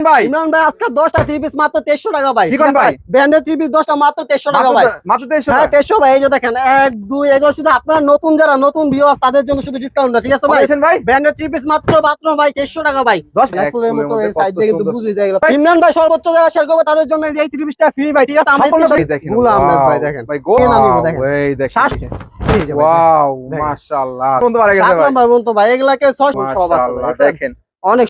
ভাই? ইমরান ভাই আজকে দশটা থ্রি পিস মাত্র টাকা ভাই। থ্রি পিস মাত্র টাকা ভাই। মাত্র- মাত্র তেইশশো হ্যাঁ তেইশশো ভাই এই যে দেখেন এক দুই এগুলো শুধু আপনার নতুন যারা নতুন ভিউয়ার্স তাদের জন্য শুধু ডিসকাউন্ট ঠিক আছে ভাই? ভাই? থ্রি পিস মাত্র মাত্র ভাই টাকা ভাই। দশ এক মতো এই সাইড দিয়ে কিন্তু সুন্দর। যায় এগুলো। ইমরান ভাই সর্বোচ্চ যারা শেয়ার করবে তাদের জন্য এই থ্রি পিসটা ফ্রি ভাই ঠিক আছে? আহমেদ ভাই ভাই, না। এই গেছে ভাই। ভাই সব? দেখেন। অনেক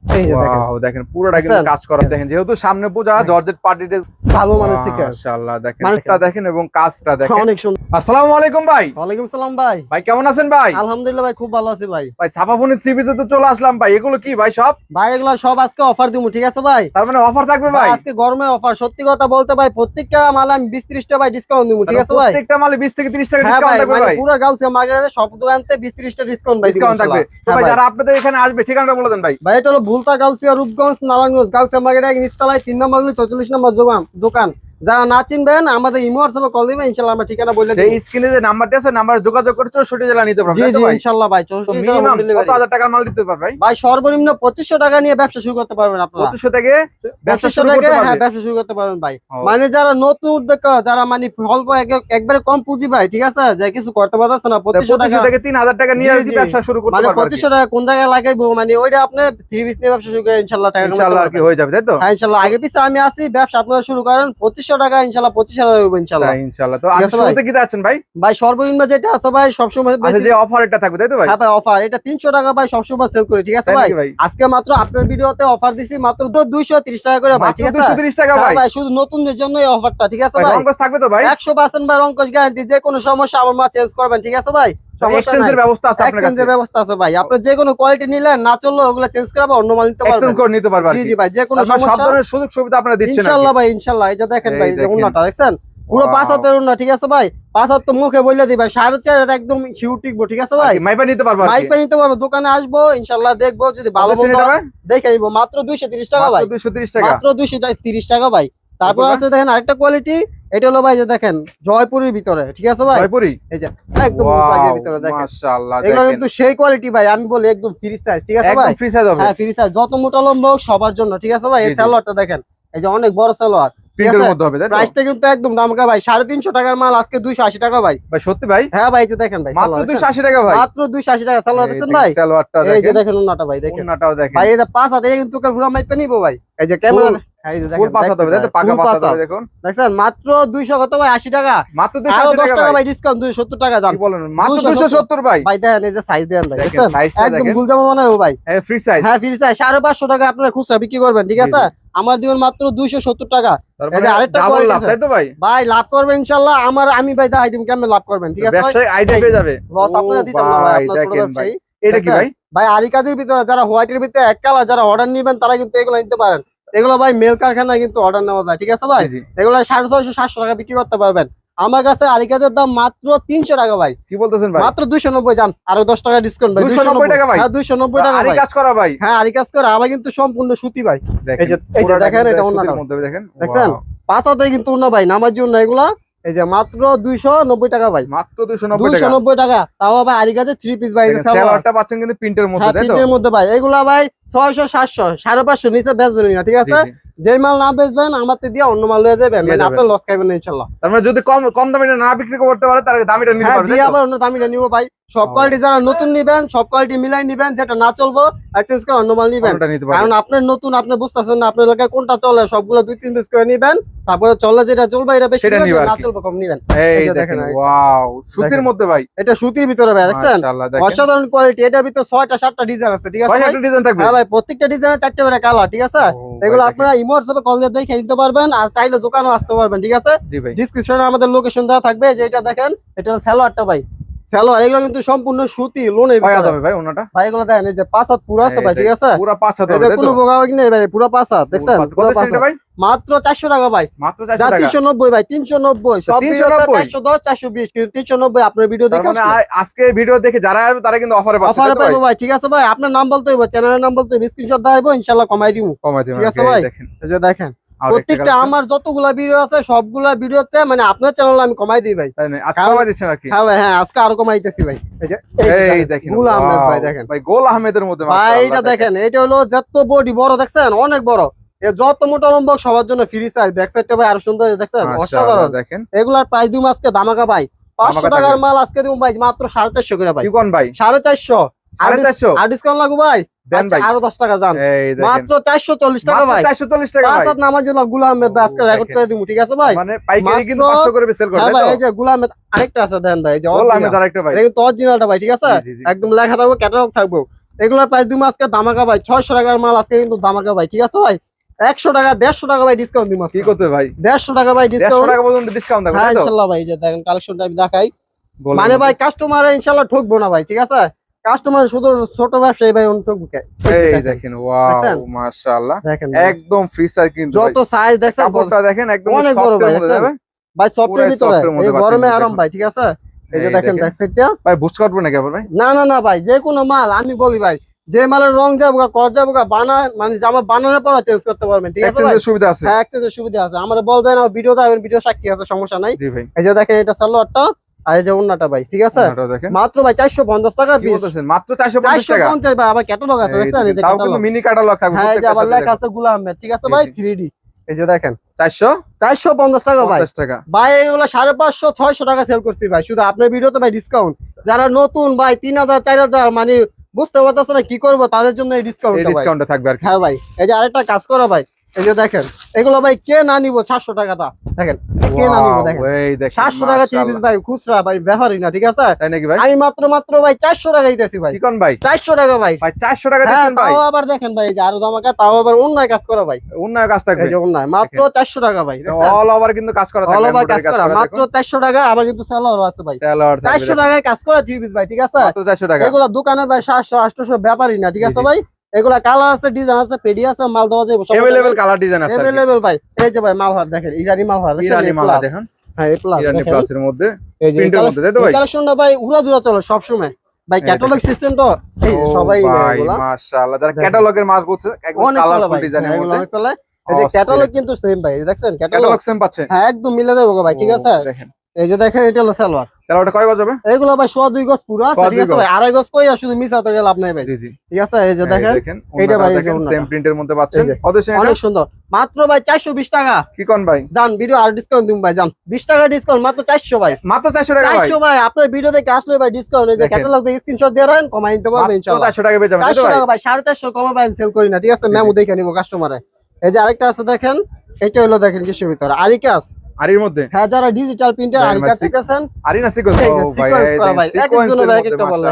দেখেন। পুরোটা কিন্তু কাজ করা দেখেন যেহেতু সামনে পূজা জর্জেট পার্টি ড্রেস। ভালো মানুষ থেকে মাশাআল্লাহ দেখেন এটা দেখেন এবং কাজটা দেখেন। অনেক সুন্দর আসসালামু আলাইকুম ভাই। ওয়ালাইকুম সালাম ভাই। ভাই কেমন আছেন ভাই? আলহামদুলিল্লাহ ভাই খুব ভালো আছি ভাই। ভাই সাফাফুনি থ্রি পিসে তো চলে আসলাম ভাই এগুলো কি ভাই সব? ভাই এগুলা সব আজকে অফার ঠিক আছে ভাই? তার মানে অফার থাকবে ভাই আজকে গরমে অফার সত্যি কথা বলতে ভাই প্রত্যেকটা মাল আমি বিশ ত্রিশটা ভাই ডিসকাউন্ট দিব ঠিক আছে ভাই? প্রত্যেকটা মালে 20 থেকে 30 টাকা হ্যাঁ ভাই ডিসকাউন্ট থাকবে মানে ভাই? পুরো গাউসিয়া মার্কেটে সব দোকানতে বিশ ত্রিশটা ডিসকাউন্ট ভাই ডিসকাউন্ট থাকবে। তো ভাই হ্যাঁ ভাই। যারা আপনাদের এখানে আসবে ঠিকানাটা বলে দেন ভাই। ভাই এটা হলো ভুলতা গাউসিয়া, রূপগঞ্জ, নারায়ণগঞ্জ। গাউসিয়া মার্কেটে নিচতলায় তিন নম্বর চৌচল্লিশ নম্বর দোকান দোকান। যারা না চিনবেন আমাদের ইমো হোয়াটসঅ্যাপে কল দিবেন ইনশাল্লাহ আমরা ঠিকানা বলে দিই স্ক্রিনে যে নাম্বারটা আছে নাম্বারে যোগাযোগ করে 64 জেলা নিতে জি পারবেন জি ভাই? ইনশাল্লাহ ভাই তো চৌষট্টি মিনিমাম টাকা কত delivery। হাজার টাকার মাল দিতে পারবেন ভাই? ভাই সর্বনিম্ন পঁচিশশো টাকা নিয়ে ব্যবসা শুরু করতে পারবেন আপনারা। 2500 থেকে ব্যবসা শুরু করতে হ্যাঁ ব্যবসা শুরু করতে পারবেন ভাই। মানে যারা নতুন উদ্যোক্তা যারা মানে অল্প একবারে কম পুঁজি ভাই ঠিক আছে? যে কিছু করতে পারতেছে না পঁচিশশো টাকা। 2500 থেকে 3000 টাকা নিয়ে জি, জি। ব্যবসা শুরু করতে মানে পারবে আর কি। পঁচিশশো টাকা কোন জায়গায় লাগাইবো? মানে ওইটা আপনি থ্রি নিয়ে ব্যবসা শুরু করে ইনশাল্লাহ টাকা ইনশাআল্লাহ আর কি হয়ে যাবে তাই তো? হ্যাঁ ইনশাল্লাহ। আগে পিছিয়ে আমি আসি ব্যবসা আপনারা শুরু করেন পঁচিশশো টাকা ইনশাল্লাহ পঁচিশ হাজার হইবো ইনশাল্লাহ। তাই তো ঠিক আজকে আছে কি যাচ্ছেন ভাই? ভাই সর্বনিম্ন যেটা আছে ভাই সবসময় আচ্ছা যে অফার এটা থাকবে তাই তো ভাই? হ্যাঁ ভাই অফার এটা তিনশো টাকা ভাই সবসময় সেল করি ঠিক আছে ভাই? আজকে মাত্র আপনার ভিডিওতে অফার দিছি মাত্র দুইশো তিরিশ টাকা করে ভাই মাত্র ঠিক আছে? 230 টাকা হ্যাঁ ভাই। ভাই শুধু নতুনদের জন্য এই অফারটা ঠিক আছে ভাই থাকবে তো ভাই? একশো পার্সেন্ট ভাই অঙ্কশ গ্যারান্টি যে কোনো সমস্যা আমার মা চেঞ্জ করবেন ঠিক আছে ভাই? এক্সচেঞ্জের ব্যবস্থা আছে আপনার কাছে? ব্যবস্থা আছে ভাই। আপনি যে কোনো কোয়ালিটি নিলেন না চলল ওগুলো চেঞ্জ করে আবার অন্য মাল নিতে এক্সচেঞ্জ করে নিতে পারবে জি জি ভাই যে কোনো তার সব ধরনের সুযোগ সুবিধা আপনারা দিচ্ছেন ইনশাআল্লাহ ভাই ইনশাআল্লাহ এই যে দেখেন ভাই এই যে দেখেন। উন্নাটা দেখছেন? পুরো পাঁচ হাতের ঠিক আছে ভাই? পাঁচ হাত তো মুখে বললে দিই ভাই। সাড়ে চার একদম শিউ টিকবো ঠিক আছে ভাই? মাইপা নিতে পারব নিতে পারব দোকানে আসব ইনশাআল্লাহ দেখব যদি ভালো? দেখে নিবো। মাত্র দুইশো তিরিশ টাকা ভাই। মাত্র 230 টাকা। মাত্র দুইশো তিরিশ টাকা ভাই। তারপর তারপর আছে দেখেন আরেকটা কোয়ালিটি এটা হলো ভাই যে দেখেন জয়পুরের ভিতরে ঠিক আছে ভাই? জয়পুরি এই যে একদম প্রাইজের ভিতরে দেখেন। মাশাআল্লাহ এগুলো কিন্তু সেই কোয়ালিটি ভাই আমি বলি একদম ফ্রি সাইজ ঠিক আছে ভাই? একদম ফ্রি সাইজ হবে। হ্যাঁ ফ্রি সাইজ যত মোটা লম্বা হোক সবার জন্য ঠিক আছে ভাই? এই। সালোয়ারটা দেখেন এই যে অনেক বড় সালোয়ার প্রিন্টের মধ্যে হবে তাই প্রাইসটা কিন্তু একদম দামকা ভাই সাড়ে তিনশো টাকার মাল আজকে দুইশো আশি টাকা ভাই। ভাই সত্যি ভাই? হ্যাঁ ভাই যে দেখেন ভাই মাত্র সালোয়ার 280 টাকা ভাই? মাত্র দুইশো আশি টাকা সালোয়ার এই দেখেন, ভাই? সালোয়ারটা এই যে দেখেন। দেখেন উন্নাটা ভাই দেখেন। ওন্নাটাও দেখেন। ভাই এই যে পাঁচ হাতে কিন্তু ফুরা মাইপে নিবো ভাই। এই যে ক্যামেরা মাত্র দুইশো কত ভাই? আশি টাকা। মাত্র দশ টাকা টাকা ভাই ভাই। ডিসকাউন্ট দুইশো সত্তর টাকা যান মাত্র 270 270 ভাই। ভাই দেখেন এই যে সাইজ দেন ভাই একদম ভুল জামা মনে হয় ভাই। ফ্রি সাইজ হ্যাঁ ফ্রি সাইজ সাড়ে পাঁচশো টাকা আপনারা খুচরা বিক্রি করবেন ঠিক আছে? আমার দিবেন মাত্র দুইশো সত্তর টাকা। ভাই? লাভ করবেন ইনশাল্লাহ। আমার আমি ভাই দেখাই দিম কেমন লাভ করবেন ঠিক আছে ভাই? ব্যবসায়ী আইডিয়া পেয়ে যাবে। লস আপনারা দিতাম না ভাই আপনার ছোট দেখেন ভাই। ব্যবসায়ী এটা কি ভাই? ভাই আরি কাজের ভিতরে যারা হোয়াইটের ভিতরে এক কালার যারা অর্ডার নিবেন তারা কিন্তু এগুলো নিতে পারেন। এগুলো ভাই মেল কারখানায় কিন্তু অর্ডার নেওয়া যায় ঠিক আছে ভাই। এগুলো সাড়ে ছয়শো সাতশো টাকা বিক্রি করতে পারবেন। আমার কাছে আরিকাজের দাম মাত্র তিনশো টাকা ভাই। কি বলতেছেন ভাই? মাত্র দুইশো নব্বই যান আরও দশ টাকা ডিসকাউন্ট ভাই 290 টাকা ভাই? হ্যাঁ দুইশো নব্বই টাকা আরি কাজ করা ভাই। হ্যাঁ আরি কাজ করা আমার কিন্তু সম্পূর্ণ সুতি ভাই। দেখেন এই যে দেখেন, এটা অন্য দেখেন? দেখছেন? Wow, পাঁচ হাতে কিন্তু না ভাই নামার জন্য এগুলা এই যে মাত্র দুইশো নব্বই টাকা ভাই। মাত্র 290 দুইশো টাকা। নব্বই টাকা। তাও ভাই আরি কাজে থ্রি পিস ভাই সালোয়ারটা পাচ্ছেন কিন্তু প্রিন্টের মধ্যে হ্যাঁ তাই তো? প্রিন্টের মধ্যে ভাই। এগুলা ভাই ছয়শো সাতশো সাড়ে পাঁচশো নিচে বেচবেন না ঠিক আছে। যে মাল না বেচবেন আমার দিয়ে অন্য মাল লয়ে যাবেন মানে। আপনার লস খাইবেন না ইনশাল্লাহ। তার মানে যদি কম কম দামে না বিক্রি করতে পারে তার দামিটা নিতে হ্যাঁ পারবে দিয়ে আবার অন্য দামিটা নিবো ভাই। সব কোয়ালিটি যারা নতুন নিবেন সব কোয়ালিটি মিলাই নিবেন যেটা না চলবো এক্সচেঞ্জ করে অন্য মাল নিবেন। কারণ আপনার নতুন আপনি বুঝতেছেন না আপনার এলাকায় কোনটা চলে সবগুলো দুই তিন পিস করে নিবেন তারপরে চলে যেটা চলবে এটা বেশি না চলবে কম নিবেন। এই দেখেন ওয়াও সুতির মধ্যে ভাই। এটা সুতির ভিতরে ভাই দেখছেন? অসাধারণ কোয়ালিটি এটা ভিতরে ছয়টা সাতটা ডিজাইন আছে ঠিক আছে ছয় ভাই? একটা ডিজাইন থাকবে? হ্যাঁ ভাই প্রত্যেকটা ডিজাইনে চারটে করে কালার ঠিক আছে? এগুলো। আপনারা হোয়াটসঅ্যাপে কল দিয়ে দেখে নিতে পারবেন আর চাইলে দোকানও আসতে পারবেন ঠিক আছে? ডিসক্রিপশনে আমাদের লোকেশন দেওয়া থাকবে যে এটা দেখেন এটা স্যালোয়ারটা ভাই। স্যালোয়ার এগুলো কিন্তু সম্পূর্ণ সুতি লোনের কয় হাত ভাই ওনাটা? ভাই এগুলো দেখেন এই যে পাঁচ হাত পুরো আছে ভাই ঠিক আছে? পুরো পাঁচ হাত এই হবে যে তাই কোনো তো? বোগাবাগ নেই ভাই পুরো পাঁচ হাত দেখছেন? পুরো পাঁচ- পুরো কত পাঁচ ছিল এটা হাত। ভাই? মাত্র চারশো টাকা ভাই। মাত্র 400 টাকা? ভাই তিনশো নব্বই। সব 390 চারশো দশ চারশো বিশ কিন্তু তিনশো নব্বই আপনার ভিডিও দেখে মানে আজকে ভিডিও দেখে যারা আসবে তারা কিন্তু অফারে অফারে ভাই? ঠিক আছে ভাই? আপনার নাম বলতে হইব চ্যানেলের নাম বলতে হইব স্ক্রিনশট দেওয়া ইনশাল্লাহ কমাই দিব কমাই দিবেন ঠিক আছে ভাই? দেখেন। এই যে দেখেন। প্রত্যেকটা আমার যতগুলা ভিডিও আছে সবগুলা ভিডিওতে মানে আপনার চ্যানেল আমি কমাই দিই ভাই। আজকে কমাই দিচ্ছেন আর কি? হ্যাঁ ভাই হ্যাঁ আজকে আরও কমাইতেছি ভাই। এই যে এই দেখেন গুল আহমেদ ভাই দেখেন। ভাই গোল আহমেদের মধ্যে ভাই এটা দেখেন। এটা হলো যত বডি বড় দেখছেন? অনেক বড়। যত মোটা লম্বক সবার জন্য ফ্রি সাইজ ব্যাক সাইডটা ভাই আরও সুন্দর দেখছেন? অসাধারণ। দেখেন। এগুলার প্রাইস দিব আজকে দামাকা ভাই। পাঁচশো টাকার মাল আজকে দিব ভাই মাত্র সাড়ে চারশো করে ভাই। ভাই? সাড়ে চারশো। সাড়ে চারশো? আর ডিসকাউন্ট লাগু ভাই? দেন আচ্ছা, ভাই। আরও দশ টাকা যান। মাত্র চারশো চল্লিশ টাকা ভাই। 440 টাকা ভাই। হাত নামাজ গুলাম আহমেদ আজকে রেকর্ড করে দিব ঠিক আছে ভাই? মানে পাইকারি কিন্তু 500 করে সেল করে হ্যাঁ ভাই এই যে গুলাম আহমেদ আরেকটা আছে দেন ভাই এই যে বললাম আমি আরেকটা ভাই। এটা কিন্তু অরিজিনালটা ভাই ঠিক আছে? জি, জি, জি। একদম লেখা থাকব ক্যাটালগ থাকব। এগুলোর প্রাইস দিব আজকে দামাকা ভাই ছয়শো টাকার মাল আজকে কিন্তু দামাকা ভাই ঠিক আছে ভাই? একশো টাকা দেড়শো টাকা ভাই ডিসকাউন্ট দিব কি করতে ভাই? দেড়শো টাকা ভাই ডিসকাউন্ট টাকা পর্যন্ত ডিসকাউন্ট হ্যাঁ ইনশাল্লাহ ভাই যে দেখেন কালেকশনটা আমি দেখাই। মানে ভাই ভাই কাস্টমার ইনশাল্লাহ ঠকবো না ভাই ঠিক আছে? কাস্টমার শুধু ছোট ব্যবসায়ী ভাই উনি এই দেখেন, ওয়াও মাশাআল্লাহ। দেখেন একদম ফ্রি সাইজ কিন্তু যত সাইজ দেখছেন কাপড়টা দেখেন একদম অনেক বড় ভাই, ভাই সফটের ভিতরে। এই গরমে আরাম ভাই ঠিক আছে? এই যে দেখেন। ব্যাক সাইডটা ভাই বুস্ট কাটবে নাকি আবার ভাই? না না না ভাই যে কোনো মাল আমি বলি ভাই যে মালের রং যাব কর যাব বানা মানে জামা বানানোর পর চেঞ্জ করতে পারবেন ঠিক আছে সুবিধা আছে। হ্যাঁ এক্সচেঞ্জের সুবিধা আছে। আমার বলবেন ভিডিও দেবেন ভিডিও সাক্ষী আছে সমস্যা নাই। এই যে দেখেন এটা সালোয়ারটা। আর এই যে অন্যটা ভাই ঠিক আছে? মাত্র ভাই চারশো পঞ্চাশ টাকা কি পিস মাত্র 450 টাকা? পঞ্চাশ ভাই আবার ক্যাটালগ আছে দেখছেন? এই যে তাও কিন্তু মিনি ক্যাটালগ থাকবে হ্যাঁ এই যে আবার লেখা আছে গুলাম আহমেদ, ঠিক আছে ভাই? এই যে দেখেন 450 চারশো পঞ্চাশ টাকা ভাই। টাকা। ভাই এগুলো সাড়ে পাঁচশো ছয়শো টাকা সেল করছি ভাই। শুধু আপনার ভিডিওতে ভাই ডিসকাউন্ট যারা নতুন ভাই তিন হাজার চার হাজার মানে বুঝতে পারতেছে না কি করব তাদের জন্য এই ডিসকাউন্ট থাকবে আর হ্যাঁ ভাই এই যে আরেকটা কাজ করা ভাই এই যে দেখেন। এগুলো ভাই কে না নিবো সাতশো টাকা তা দেখেন কে না নিবো দেখেন। সাতশো টাকা থ্রি পিস ভাই খুচরা ভাই ব্যাপারই না ঠিক আছে? আমি মাত্র মাত্র ভাই চারশো টাকা দিতেছি ভাই। কোন ভাই? চারশো টাকা ভাই। ভাই 400 টাকা হ্যাঁ ভাই? তাও আবার দেখেন ভাই যে আরও দামাকা তাও আবার অন্যায় কাজ করা ভাই। উন্নয় কাজ থাকবে। অন্যায় মাত্র চারশো টাকা ভাই অল ওভার কিন্তু কাজ করা অল ওভার কাজ করা মাত্র চারশো টাকা আবার কিন্তু স্যালোয়ারও আছে ভাই। সেলার চারশো টাকায় কাজ করা থ্রি পিস ভাই ঠিক আছে? মাত্র 400 টাকা। এগুলা দোকানে ভাই সাতশো আটশো ব্যাপারই না ঠিক আছে ভাই? এগুলা কালার আছে ডিজাইন আছে পেডি আছে মাল দেওয়া যাবে अवेलेबल কালার ডিজাইন আছে আর কি। এভেলেবেল ভাই এই যে ভাই মালহার দেখেন ইরানি মালহার দেখছেন? ইরানি A মালা plus। দেখেন হ্যাঁ এ প্লাস ইরানি দেখেন প্লাসের মধ্যে এই যে প্রিন্টের মধ্যে তাই তো ভাই কালেকশনটা ভাই উড়া দুরা চলে সব সময় ভাই এই ক্যাটালগ সিস্টেম তো এই যে ও সবাই ভাই এগুলা মাশাআল্লাহ যারা দেখেন। ক্যাটালগের মাল করছে একদম অনেক চলে কালারফুল ভাই ডিজাইনের হ্যাঁ, এগুলো মধ্যে অনেক চলে এই যে অস্থির। ক্যাটালগ কিন্তু সেম ভাই এই দেখছেন ক্যাটালগ ক্যাটালগ সেম পাচ্ছেন হ্যাঁ একদম মিলে যাবে গো ভাই ঠিক ও, আছে দেখেন এই যে দেখেন এটা হলো সালোয়ার। সেলারটা কয় গজ হবে? এগুলো ভাই সোয়া দুই গজ পুরো আছে ঠিক আছে ভাই। আড়াই গজ কই শুধু মিস হতে গেল আপনার ভাই। জি জি। ঠিক আছে এই যে দেখেন এইটা ভাই, দেখেন সেম প্রিন্টের মধ্যে পাচ্ছেন। অনেক সুন্দর। মাত্র ভাই চারশো বিশ টাকা। কি কোন ভাই? যান ভিডিও আর ডিসকাউন্ট দিন ভাই যান বিশ টাকা ডিসকাউন্ট মাত্র চারশো ভাই। মাত্র 400 টাকা ভাই? চারশো ভাই আপনার ভিডিও দেখে আসলে ভাই ডিসকাউন্ট এই যে ক্যাটালগ দেখে স্ক্রিনশট দিয়ে রাখেন কমাই নিতে পারবেন ইনশাআল্লাহ 400 টাকা পেয়ে যাবেন তাই তো চারশো ভাই? টাকা ভাই সাড়ে চারশো কমা ভাই সেল করি না ঠিক আছে? মেমো দেখে নিবো কাস্টমারে এই যে আরেকটা আছে দেখেন। এটা হলো দেখেন কিসের ভিতরে? আরিকাস। আর এর মধ্যে? হ্যাঁ যারা ডিজিটাল প্রিন্টার আরি কাছে গেছেন আরি না সিকোয়েন্স করা ভাই, এক ভাই একটা বল।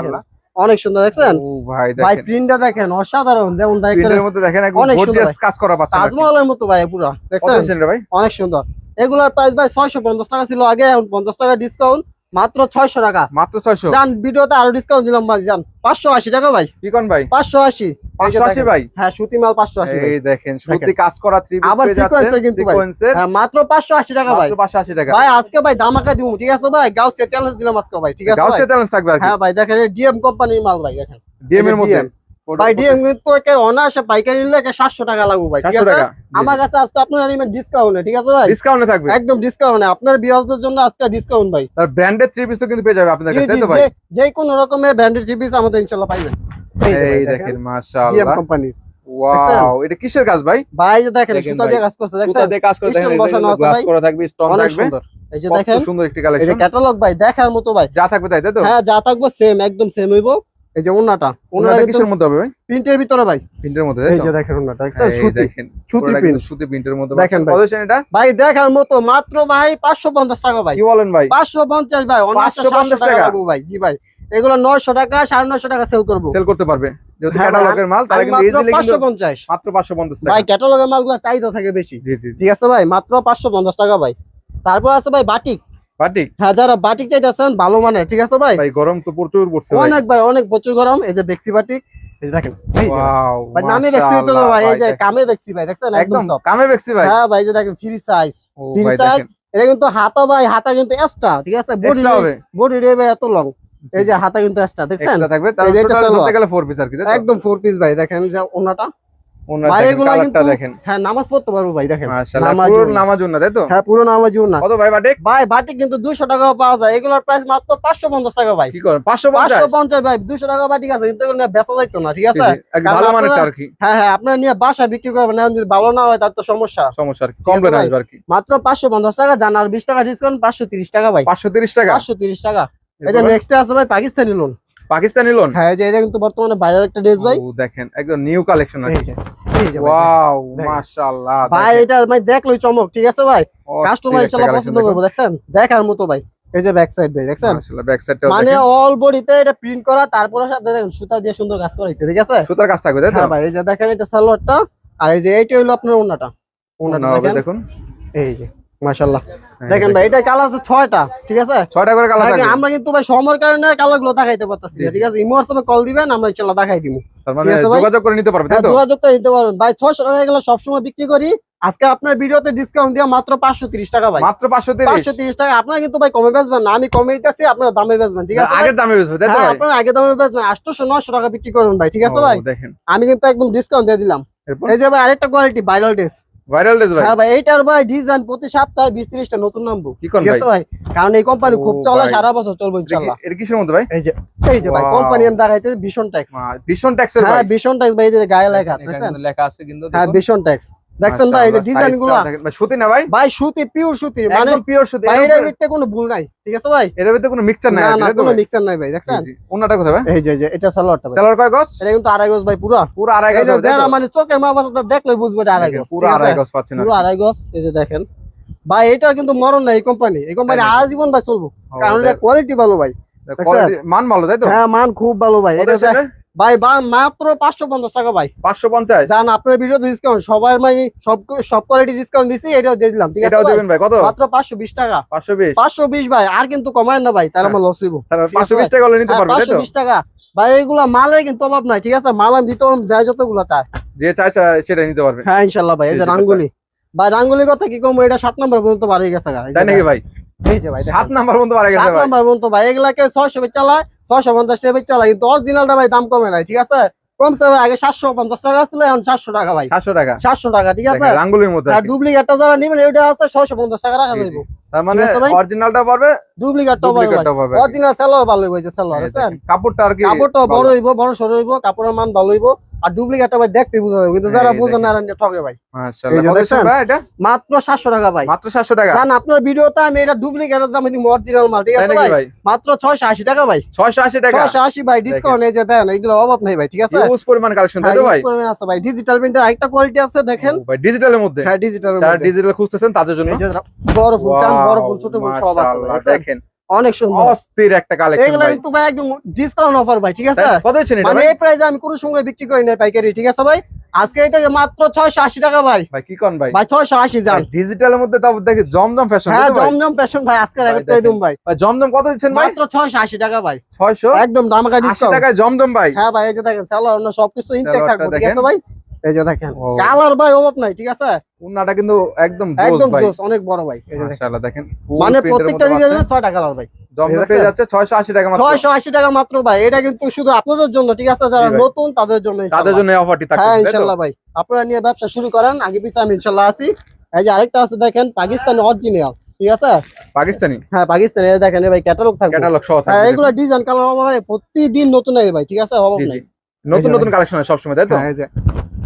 অনেক সুন্দর দেখছেন? ও ভাই ভাই প্রিন্টটা দেখেন অসাধারণ যেমন ভাই প্রিন্টের মধ্যে দেখেন একদম অনেক গর্জিয়াস কাজ করা বাচ্চা তাজমহলের মতো ভাই পুরো দেখছেন? ভাই। অনেক সুন্দর। এগুলার প্রাইস ভাই ছয়শো পঞ্চাশ টাকা ছিল আগে এখন পঞ্চাশ টাকা ডিসকাউন্ট মাত্র ছয়শো টাকা। মাত্র 600 যান ভিডিওতে আরও ডিসকাউন্ট দিলাম ভাই যান পাঁচশো আশি টাকা ভাই। কি কোন ভাই? পাঁচশো আশি। যে 580 ভাই? হ্যাঁ সুতি মাল পাঁচশো আশি ভাই। এই দেখেন সত্যি কাজ করা থ্রি আবার যাচ্ছেন কিন্তু ভাই। সিকোয়েন্সের হ্যাঁ, মাত্র পাঁচশো আশি টাকা ভাই। মাত্র 580 টাকা। ভাই আজকে ভাই দামাকা দিব ঠিক আছে ভাই? গাউসে চ্যালেঞ্জ দিলাম আজকে ভাই ঠিক আছে গাউসে চ্যালেঞ্জ থাকবে হ্যাঁ ভাই দেখেন ডিএম কোম্পানির মাল ভাই দেখেন। ডিএম এর মধ্যে? ভাই ডিএম কিন্তু একে অনায়াসে পাইকারি নিলে একে সাতশো টাকা লাগবে ভাই ঠিক আছে? আমার কাছে আজকে আপনার নিবেন ডিসকাউন্টে ঠিক আছে ভাই? ডিসকাউন্টে থাকবে। একদম ডিসকাউন্টে আপনার জন্য আজকে ডিসকাউন্ট ভাই। আর ব্র্যান্ডেড থ্রি পিস তো কিন্তু পেয়ে যাবে আপনাদের জি কাছে তাই তো ভাই? যে যে কোনো রকমের ব্র্যান্ডেড আমাদের ইনশাআল্লাহ পাইবেন। এই যে ভাই এই দেখেন দেখেন ডিএম মাশাআল্লাহ ওয়াও এটা কিসের কাজ ভাই? ভাই যে দেখেন সুতা। দিয়ে কাজ করছে সুতা দিয়ে কাজ করে দেখেন গ্লাস থাকবে স্টোন থাকবে। এই যে দেখেন সুন্দর একটি এই যে ক্যাটালগ ভাই দেখার মতো ভাই। যা থাকবে তাই তাই তো? হ্যাঁ যা থাকব সেম একদম সেম হইবো। এই যে ওন্নাটা ওনাটা ওন্নাটা কিসের মধ্যে হবে ভাই? প্রিন্টের ভিতরে ভাই। প্রিন্টের মধ্যে এই যে দেখেন দেখছেন? সুতি। সুতি প্রিন্ট। সুতি প্রিন্টের মধ্যে দেখেন। ভাই। কত এটা ভাই দেখার মতো মাত্র ভাই পাঁচশো পঞ্চাশ টাকা ভাই। কি বলেন ভাই? পাঁচশো পঞ্চাশ ভাই অনায়াসে 550 টাকা। ভাই। জি ভাই এগুলো নয়শো টাকা সাড়ে নয়শো টাকা সেল করব। সেল করতে পারবে। ভাই, ক্যাটালগের মাল আমি কিন্তু ইজিলি কিন্তু পঞ্চাশ। মাত্র 550 টাকা। ভাই ক্যাটালগের মালগুলো চাহিদা থাকে বেশি। জি জি। ঠিক আছে ভাই মাত্র পাঁচশো পঞ্চাশ টাকা ভাই। তারপর আছে ভাই বাটিক। বাটিক? হ্যাঁ যারা বাটিক চাইতেছেন ভালো মানের ঠিক আছে ভাই? ভাই গরম তো প্রচুর পড়ছে অনেক ভাই অনেক প্রচুর গরম। এই যে বেক্সি বাটিক দেখেন ভাই নামে বেক্সি হতো ভাই এই যে কামে বেক্সি ভাই দেখছেন? একদম কামে বেক্সি ভাই। হ্যাঁ ভাই যে দেখেন ফ্রি সাইজ ফ্রি সাইজ এটা কিন্তু হাতা ভাই হাতা কিন্তু এক্সট্রা ঠিক আছে? বডি বডি রে ভাই এত লং এই যে হাতা কিন্তু এক্সট্রা দেখছেন? থাকবে এটা গেলে পিস আর কি একদম ফোর পিস ভাই দেখেন যে ওনাটা। দেখেন, হ্যাঁ নামাজ পড়তে পারব ভাই দেখেন। নামাজ পুরো নামাজ উন্না তাই তো? হ্যাঁ পুরো নামাজ না কত ভাই বাটিক? ভাই বাটি কিন্তু টাকা পাওয়া যায়। এগুলোর প্রাইস মাত্র পাঁচশো পঞ্চাশ টাকা ভাই। কি করেন? 550 টাকা বাটি আছে কিন্তু এগুলো নিয়ে বেচা যাইতো না ঠিক আছে? ভালো মানের আর কি হ্যাঁ হ্যাঁ আপনারা নিয়ে বাসায় বিক্রি করবেন যদি ভালো না হয় তার তো সমস্যা। সমস্যা আর কি কমপ্লেন আসবে আর কি। মাত্র পাঁচশো পঞ্চাশ টাকা জান আর বিশ টাকা ডিসকাউন্ট পাঁচশো তিরিশ টাকা ভাই। 530 টাকা? পাঁচশো তিরিশ টাকা। এই যে এরপর? নেক্সট আছে ভাই পাকিস্তানি লোন পাকিস্তানি লোন হ্যাঁ এই যে এটা কিন্তু বর্তমানে বাইরের একটা ড্রেস ভাই। ও দেখেন একদম নিউ কালেকশন ভাই, ওয়াও মাশাআল্লাহ ভাই এটা ভাই দেখলোই চমক ঠিক আছে ভাই? কাস্টমার ইনশাআল্লাহ পছন্দ করব দেখছেন? দেখার মতো ভাই এই যে ব্যাক সাইড ভাই দেখুন। দেখছেন? মাশাআল্লাহ ব্যাক সাইডটা মানে অল বডিতে এটা প্রিন্ট করা তারপরে সাথে দেখেন সুতা দিয়ে সুন্দর কাজ করাইছে ঠিক আছে? সুতার কাজ থাকবে তাই তো? হ্যাঁ ভাই এই যে দেখেন এটা সালোয়ারটা আর এই যে এইটা হলো আপনার ওন্নাটা ওন্নাটা দেখেন। দেখুন। এই যে মাশাআল্লাহ। হ্যাঁ, দেখেন ভাই এটা কালার আছে ছয়টা ঠিক আছে? ছয়টা করে কালার থাকবে। আমরা কিন্তু ভাই সময়ের কারণে কালারগুলো দেখাইতে পারতাছি। ঠিক আছে? ইমো হোয়াটসঅ্যাপে কল দিবেন আমরা ইনশাআল্লাহ দেখাই দিব তার মানে? যোগাযোগ করে নিতে পারবে তাই হ্যাঁ, তো? যোগাযোগ করে নিতে পারবেন। ভাই ছয়শো টাকা এগুলো সবসময় বিক্রি করি। আজকে আপনার ভিডিওতে ডিসকাউন্ট দিয়ে মাত্র পাঁচশো তিরিশ টাকা ভাই। মাত্র 530 পাঁচশো তিরিশ টাকা। আপনারা কিন্তু ভাই কমে বেচবেন না আমি কমে দিতেছি আপনার দামে বেচবেন ঠিক আছে ভাই? আগের দামে বেচবে তাই তো হ্যাঁ ভাই? আপনারা আগে দামে বেচবেন। আটশোশো নশো টাকা বিক্রি করবেন ভাই ঠিক আছে ভাই? আমি কিন্তু একদম ডিসকাউন্ট দিয়ে দিলাম। এই যে ভাই আরেকটা quality viral dress viral dress ভাই। হ্যাঁ ভাই এইটার ভাই ডিজাইন প্রতি সপ্তাহে বিশ ত্রিশটা নতুন নামবো কি কোন ভাই? কারণ এই কোম্পানি খুব চলে সারা বছর চলবে কিসের মধ্যে ভাই? এই যে এই যে ভাই কোম্পানি আমি দেখাইতে ভীষণ ট্যাক্স ভীষণ ট্যাক্সের ভাই হ্যাঁ ভীষণ ট্যাক্স ভাই এই যে গায়ে লেখা আছে লেখা আছে কিন্তু হ্যাঁ ভীষণ ট্যাক্স দেখছেন ভাই এই যে ডিজাইনগুলা। সুতি না ভাই? ভাই সুতি পিওর সুতি মানে একদম পিওর সুতি এর ভিতরে- কোনো ভুল নাই ঠিক আছে ভাই? এটার ভিতরে কোনো মিক্সচার নাই না কোনো ভাই? মিক্সার নাই ভাই দেখছেন। ওনাটা কোথায় ভাই? এই যে এই যে এটা সালোয়ারটা ভাই। সেলার কয় গজ? এটা কিন্তু আড়াই গজ ভাই পুরো। পুরো আড়াই গজ যারা মানে চোখের মা বাচ্চা দেখলে বুঝবে এটা আড়াই গজ পুরো আড়াই? গজ পাচ্ছেন পুরো আড়াই গজ এই যে দেখেন। ভাই এটা কিন্তু মরণ নাই এই কোম্পানি এই কোম্পানি আজীবন ভাই চলবো কারণ এটা কোয়ালিটি ভালো ভাই মান ভালো তাই তো? হ্যাঁ মান খুব ভালো ভাই এটা? ভাই বা- মাত্র পাঁচশো পঞ্চাশ টাকা ভাই। 550 জান আপনার ভিডিও ডিসকাউন্ট সবার মানে সব সব কোয়ালিটি ডিসকাউন্ট দিছি এটাও দিয়ে দিলাম ঠিক আছে ভাই? কত? মাত্র পাঁচশো বিশ টাকা। 520 পাঁচশো বিশ ভাই আর কিন্তু কমায় না ভাই তাহলে আমার লস হইব। আছে 520 টাকা নিতে হ্যাঁ, পারবে পাঁচশো বিশ টাকা। ভাই এইগুলা মালের কিন্তু অভাব নাই ঠিক আছে? মাল আমি দিতে যাই যতগুলা চায়। যে চাই চাই সেটা নিতে পারবে। হ্যাঁ ইনশাল্লাহ ভাই এই যে রাঙ্গুলি। ভাই রাঙ্গুলি কথা কি কম এটা সাত নম্বর পর্যন্ত বাড়ি গেছে তাই নাকি ভাই? এই যে ভাই সাত নাম্বার পর্যন্ত পারে গেছে সাত ভাই। নম্বর পর্যন্ত ভাই এগুলাকে ছয়শো বেচ চালায় ছয়শো পঞ্চাশ টাকা বেচ চালায় কিন্তু অরিজিনালটা ভাই দাম কমে নাই ঠিক আছে? কমছে আগে সাতশো পঞ্চাশ টাকা এখন সাতশো টাকা ভাই। 700 টাকা। সাতশো টাকা ঠিক আছে। ডুপ্লিকেটটা যারা নিবেন এটা আছে ছয়শো পঞ্চাশ টাকা রাখা। যাইব। তার মানে অরিজিনালটা পারবে ডুপ্লিকেটটাও অরিজিনাল সেলোয়ার ভালো হইব এই যে সেলোয়ার এই আছে দেখেন, কাপড়টা আর কি কাপড়টা বড়। হইব বড় সরু হইব কাপড়ের মান ভালো হইব। আর ডুপ্লিকেটটা ভাই দেখতে বুঝা যাবে কিন্তু যারা বোঝে না ঠকে ভাই। মাশাআল্লাহ। মাত্র সাতশো টাকা ভাই। মাত্র 700 টাকা? জান আপনার ভিডিওতে আমি এটা ডুপ্লিকেটের দামে অরিজিনাল মাল ঠিক আছে ভাই? মাত্র ছয়শো আশি টাকা ভাই। 680 টাকা? ছয়শো আশি ভাই ডিসকাউন্ট এই যে দেন এগুলো অভাব নেই ভাই ঠিক আছে? ইউজ পরিমাণ কালেকশন তাই তো ভাই পরিমাণ আছে ভাই। ডিজিটাল প্রিন্টার আরেকটা কোয়ালিটি আছে দেখেন। ভাই ডিজিটালের মধ্যে? হ্যাঁ ডিজিটাল যারা ডিজিটাল খুঁজতেছেন তাদের জন্য? বড় ফুল বড় ফুল ছোট ফুল সব আছে? দেখেন। অনেক সুন্দর। অস্থির একটা কালেকশন এগুলো কিন্তু ভাই একদম ডিসকাউন্ট অফার ভাই ঠিক আছে? কত হচ্ছে মানে এই প্রাইসে আমি কোনো সময় বিক্রি করি না পাইকারি ঠিক আছে ভাই? আজকে এটা মাত্র ছয়শো আশি টাকা ভাই। ভাই কি কোন ভাই? ভাই ছয়শো আশি যান। ডিজিটালের মধ্যে তাও দেখি জমজম ফ্যাশন হ্যাঁ জমজম ফ্যাশন ভাই আজকে রেকর্ড করে ভাই। ভাই জমজম কত দিচ্ছেন ভাই? মাত্র ছয়শো আশি টাকা ভাই। 600 একদম 80 ডিসকাউন্ট টাকায় জমজম ভাই? হ্যাঁ ভাই এই যে দেখেন সেলার অন্য সবকিছু ইনটেক থাকবে ঠিক আছে ভাই? এই যে দেখেন কালার ভাই অভাব নাই ঠিক আছে? উন্নাটা কিন্তু একদম জোস একদম জোস অনেক বড় ভাই মাশাআল্লাহ দেখেন মানে প্রত্যেকটা মধ্যে দিকে কালার ভাই পেয়ে যাচ্ছে 680 টাকা মাত্র। ছয়শো আশি টাকা মাত্র ভাই এটা কিন্তু শুধু আপনাদের জন্য ঠিক আছে? যারা নতুন তাদের জন্য তাদের জন্য অফারটি থাকছে হ্যাঁ তাই ভাই। আপনারা নিয়ে ব্যবসা শুরু করেন আগে পিছিয়ে আমি ইনশাল্লাহ আছি। এই যে আরেকটা আছে দেখেন পাকিস্তানি অরিজিনাল ঠিক আছে? পাকিস্তানি? হ্যাঁ পাকিস্তানি দেখেন ভাই ক্যাটালগ থাকবে। ক্যাটালগ সহ হ্যাঁ থাকবে। এগুলো ডিজাইন কালার হবে প্রতিদিন নতুন হবে ভাই ঠিক আছে? অভাব নাই। নতুন নতুন কালেকশন সব সময় তাই তো? হ্যাঁ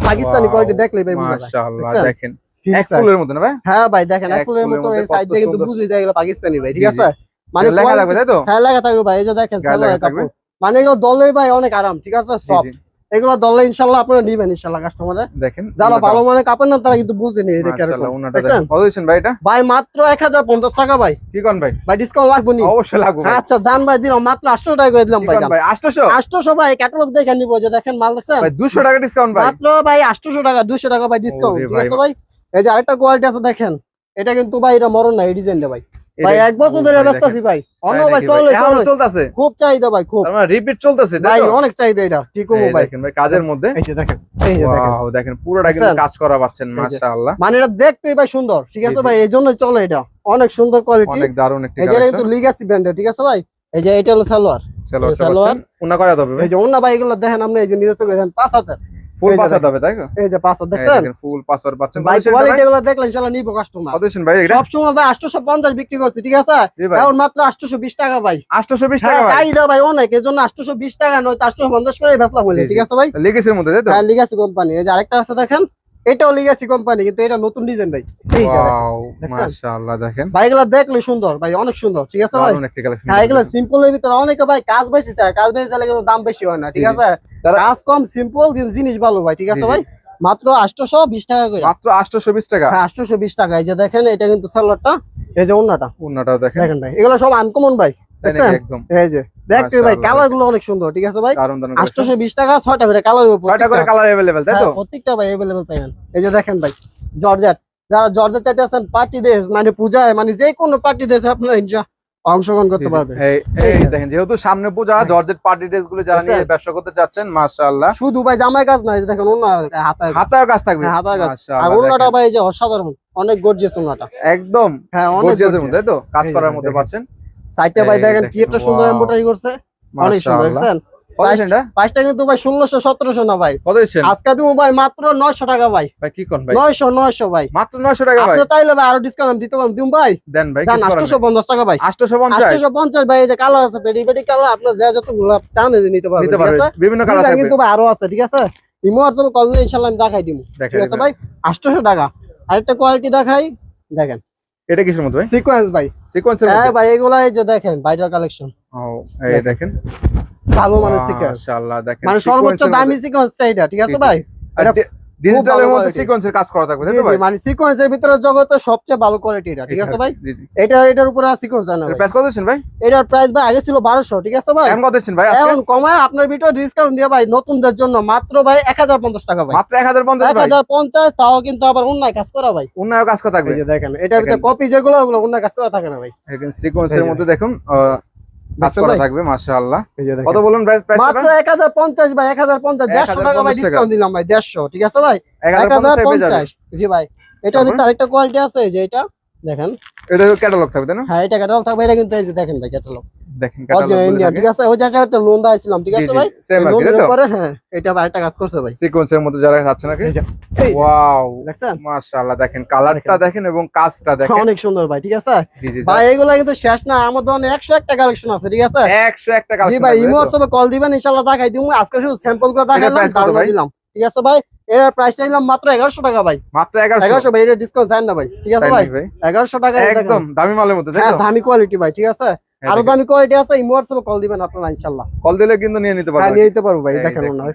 পাকিস্তানি কোয়ালিটি দেখলেই ভাই বুঝা মাশাআল্লাহ দেখেন। একফুলের এক size। না ভাই? হ্যাঁ ভাই দেখেন এক এক ফুলের ফুলের মতো এই সাইড দিয়ে কিন্তু। বুঝে যায় এগুলো পাকিস্তানি ভাই ঠিক আছে? মানে লেখা লাগবে তাই তো? হ্যাঁ লেখা থাকবে ভাই এই যে দেখেন সালোয়ার থাকবে? কাপড়। মানে দলে ভাই অনেক আরাম ঠিক আছে? সফট। এগুলো দলে ইনশাল্লাহ আপনারা নিবেন ইনশাল্লাহ কাস্টমারে দেখেন যারা ভালো মানে কাপড় না তারা কিন্তু বুঝে নিয়ে দেখে মাশাআল্লাহ, উন্নাটা দেখছেন দেখেন। কত দিচ্ছেন ভাই এটা? ভাই মাত্র এক হাজার পঞ্চাশ টাকা ভাই। কি কোন ভাই? ভাই ডিসকাউন্ট লাগবে নি? অবশ্যই লাগবে আচ্ছা জান ভাই দিলাম মাত্র আটশো টাকা করে দিলাম ভাই 800 আটশো ভাই ক্যাটালগ দেখে নিবো যে দেখেন মাল দেখছেন? 200 টাকা ডিসকাউন্ট মাত্র ভাই আটশো টাকা দুশো টাকা ভাই ডিসকাউন্ট ঠিক ভাই। আছে ভাই। এই যে আরেকটা কোয়ালিটি আছে দেখেন। এটা কিন্তু ভাই এটা মরণ না এই ডিজাইনটা ভাই। ভাই এক বছর ধরে ব্যস্ত আছি। ভাই। অন্য ভাই চলে চলে। চলতেছে? খুব চাহিদা ভাই খুব। মানে রিপিট চলতেছে ভাই অনেক চাহিদা এটা ঠিক এই ভাই? দেখেন ভাই কাজের মধ্যে? এই যে দেখেন এই যে দেখেন। ওয়াও দেখেন পুরোটা কিন্তু কাজ করা পাচ্ছেন মাশাআল্লাহ। মানে এটা দেখতেই ভাই সুন্দর ঠিক আছে। ভাই? এই জন্য চলে এটা। অনেক সুন্দর কোয়ালিটি অনেক দারুণ একটি এই যে এটা কিন্তু লিগাসি ব্র্যান্ডের ঠিক আছে ভাই? এই যে এটা হলো সালোয়ার। সেলোয়ার। উনা এই যে অন্য ভাই এগুলো দেখেন আপনি এই যে নিজের চোখে দেখেন পাঁচ হাজার। ফুল এই যে তাই তো? এই যে পাসওয়ার্ড দেখছেন? ফুল পাসওয়ার্ড পাচ্ছেন। ভাই কোয়ালিটি গুলো দেখলে ইনশাআল্লাহ নিবো কাস্টমার কত ভাই এটা সব সময় ভাই 850 বিক্রি করছি ঠিক আছে? এখন মাত্র 820 টাকা ভাই। 820 হ্যাঁ টাকা চাই চাহিদা ভাই অনেক এর জন্য 820 টাকা নয় 850 করে বেচলাম বলে। ঠিক আছে ভাই? লেগেসির মধ্যে তাই তো? হ্যাঁ লিগাসি কোম্পানি এই যে আরেকটা আছে দেখেন। এটাও লিগাসি কোম্পানি কিন্তু এটা নতুন ডিজাইন ভাই। এই যে দেখেন। ওয়াও মাশাআল্লাহ দেখেন। ভাই দেখলে সুন্দর ভাই অনেক সুন্দর ঠিক আছে ভাই? হ্যাঁ এগুলো সিম্পল এর ভিতরে অনেকে ভাই কাজ বেশি চায় কাজ বেশি চাইলে কিন্তু দাম বেশি হয় না ঠিক। আছে? কাজ কম সিম্পল কিন্তু জিনিস ভালো ভাই ঠিক আছে। ভাই? মাত্র 820 টাকা করে। মাত্র 820 টাকা? হ্যাঁ 820 টাকা। এই যে দেখেন এটা কিন্তু সালোয়ারটা এই যে অন্যটা উন্নাটাও দেখেন। দেখেন ভাই এগুলো সব আনকমন ভাই একদম? এই যে। ভাই কালারগুলো অনেক সুন্দর ঠিক আছে ভাই? আটশো বিশ টাকা ছয়টা করে কালার ছয়টা করে কালার তাই তো? হ্যাঁ, প্রত্যেকটা ভাই এই যে দেখেন ভাই জর্জেট যারা জর্জেট পার্টি দেশ মানে পূজায় মানে পার্টি দেশে অংশগ্রহণ করতে পারবে দেখেন যেহেতু সামনে পূজা জর্জেট পার্টি ড্রেসগুলো যারা আচ্ছা। নিয়ে ব্যবসা করতে যাচ্ছেন মাশাআল্লাহ। শুধু ভাই জামাই কাজ না দেখেন অন্য হাতায় কাজ থাকবে। হ্যাঁ, হাতায় অন্যটা ভাই যে অসাধারণ অনেক গর্জিয়াস একদম হ্যাঁ অনেক তাই তো? কাজ করার মধ্যে পাচ্ছেন। সাইডটা ভাই দেখেন কি একটা সুন্দর এমব্রয়ডারি করছে। অনেক সুন্দর দেখছেন? কিন্তু ভাই ষোলোশো সতেরোশো না ভাই। আজকে তুমি ভাই মাত্র নয়শো টাকা ভাই। ভাই কি কোন ভাই? নয়শো নয়শো ভাই। মাত্র 900 টাকা ভাই? চাইলে ভাই আরও ডিসকাউন্ট দিতে পারেন দিম ভাই? দেন ভাই জান আটশোশো পঞ্চাশ টাকা ভাই। 850 আটশোশো পঞ্চাশ ভাই এই যে কালো আছে পেডি পেডি কালো আপনার যা যত গোলাপ চান নিতে পারবেন পারবে বিভিন্ন কালার কিন্তু ভাই আরও আছে ঠিক আছে? ইমো হোয়াটসঅ্যাপে কল দিলে ইনশাল্লাহ আমি দেখাই দিব ঠিক আছে ভাই? আটশোশো টাকা। আরেকটা কোয়ালিটি দেখাই। দেখেন। এটা কিসের মতো ভাই? সিকোয়েন্স ভাই। সিকোয়েন্সের হ্যাঁ ভাই এগুলা এই যে দেখেন ভাইরাল কালেকশন ও এই দেখেন। ভালো মানের সিকোয়েন্স মাশাআল্লাহ দেখেন মানে সর্বোচ্চ দামি সিকোয়েন্সটা এটা ঠিক আছে ভাই? এটা ডিজিটালের মধ্যে সিকোয়েন্সের কাজ করা থাকবে তাই তো ভাই? মানে সিকোয়েন্সের ভিতরে জগতে সবচেয়ে ভালো কোয়ালিটি এটা ঠিক আছে ভাই? এটা এটার উপরে সিকোয়েন্স জানা ভাই। প্রাইস কত দিচ্ছেন ভাই? এটার প্রাইস ভাই আগে ছিল বারোশো ঠিক আছে ভাই? এখন কত দিচ্ছেন ভাই এখন কমায় আপনার ভিতরে ডিসকাউন্ট দিয়ে ভাই নতুনদের জন্য মাত্র ভাই এক হাজার পঞ্চাশ টাকা ভাই। মাত্র 1050 এক ভাই? হাজার পঞ্চাশ তাও কিন্তু আবার অন্যায় কাজ করা ভাই। উন্নয় কাজ করা থাকবে। এই যে দেখেন এটার ভিতরে কপি যেগুলো ওগুলো অন্যায় কাজ করা থাকে না ভাই। এখানে সিকোয়েন্সের মধ্যে দেখুন কাজ করা থাকবে মাশাআল্লাহ। দেখেন। কত বলুন প্রাইস প্রাইস মাত্র এক হাজার পঞ্চাশ ভাই এক হাজার পঞ্চাশ দেড়শো টাকা ভাই ডিসকাউন্ট দিলাম ভাই দেড়শো ঠিক আছে ভাই? এক 1050 হাজার টাকা পেয়ে যাবেন। পঞ্চাশ। জি ভাই এটা? ভিতরে আরেকটা কোয়ালিটি আছে যে এটা দেখেন। এটা ক্যাটালগ থাকবে তাই না? হ্যাঁ এটা ক্যাটালগ থাকবে এটা কিন্তু এই যে দেখেন ভাই ক্যাটালগ দেখেন ঠিক আছে? ওই জায়গাটা একটা লোন দিয়েছিলাম ঠিক আছে ভাই? সেম আর কি তো? উপরে হ্যাঁ এটা ভাই কাজ করছে ভাই। সিকোয়েন্সের মধ্যে যারা আছে নাকি? এই যে, এই যে, ওয়াও দেখছেন? মাশাআল্লাহ দেখেন কালারটা দেখেন। এবং কাজটা দেখেন। অনেক সুন্দর ভাই ঠিক আছে? ভাই এগুলো কিন্তু শেষ না আমাদের অনেক কালেকশন আছে ঠিক আছে? 100 একটা জি কালেকশন ভাই ইমো হোয়াটসঅ্যাপে কল দিবেন ইনশাআল্লাহ দেখাই দিমু আজকে শুধু স্যাম্পলগুলো? দিলাম ঠিক আছে ভাই? এর প্রাইসটা দিলাম মাত্র 1100 টাকা ভাই। মাত্র 1100 1100 ভাই এটা ডিসকাউন্ট চাই না ভাই ঠিক আছে ভাই? 1100 টাকা একদম দামি মালের মধ্যে হ্যাঁ দামি কোয়ালিটি ভাই ঠিক আছে? আরও দেখেন, দামি কোয়ালিটি আছে ইমো হোয়াটসঅ্যাপে কল দিবেন আপনারা ইনশাআল্লাহ কল দিলে কিন্তু নিয়ে নিতে হ্যাঁ পারবেন। নিয়ে নিতে পারব ভাই দেখেন দেখেন। না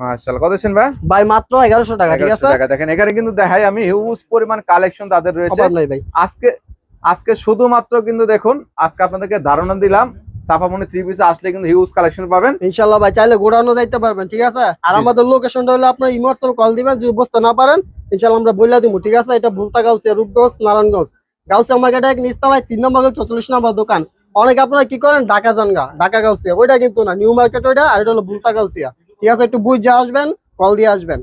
মাশাআল্লাহ কত দিচ্ছেন ভাই? মাত্র 1100 টাকা ঠিক আছে? টাকা দেখেন এখানে কিন্তু দেখাই আমি হিউজ পরিমাণ কালেকশন তাদের রয়েছে। নাই ভাই। আজকে আজকে শুধুমাত্র কিন্তু দেখুন আজকে আপনাদেরকে ধারণা দিলাম সাফামনি থ্রি পিসে আসলে কিন্তু হিউজ কালেকশন পাবেন। ইনশাআল্লাহ ভাই চাইলে গোডাউনও যাইতে পারবেন ঠিক আছে? আর আমাদের লোকেশনটা হলো আপনার ইমো হোয়াটসঅ্যাপে কল দিবেন যদি বুঝতে না পারেন ইনশাআল্লাহ আমরা বইলা দিব ঠিক আছে? এটা ভুলতা গাউসিয়া রূপগঞ্জ নারায়ণগঞ্জ। গাউসিয়া মার্কেট এক নিস্তালায় তিন নম্বর চল্লিশ নম্বর দোকান। অনেকে আপনারা কি করেন? ঢাকা জানগা ঢাকা গাউসিয়া। ওইটা কিন্তু না, নিউ মার্কেট ওইটা, আর এটা হলো বুলতা গাউসিয়া। ঠিক আছে, একটু বুঝে আসবেন, কল দিয়ে আসবেন।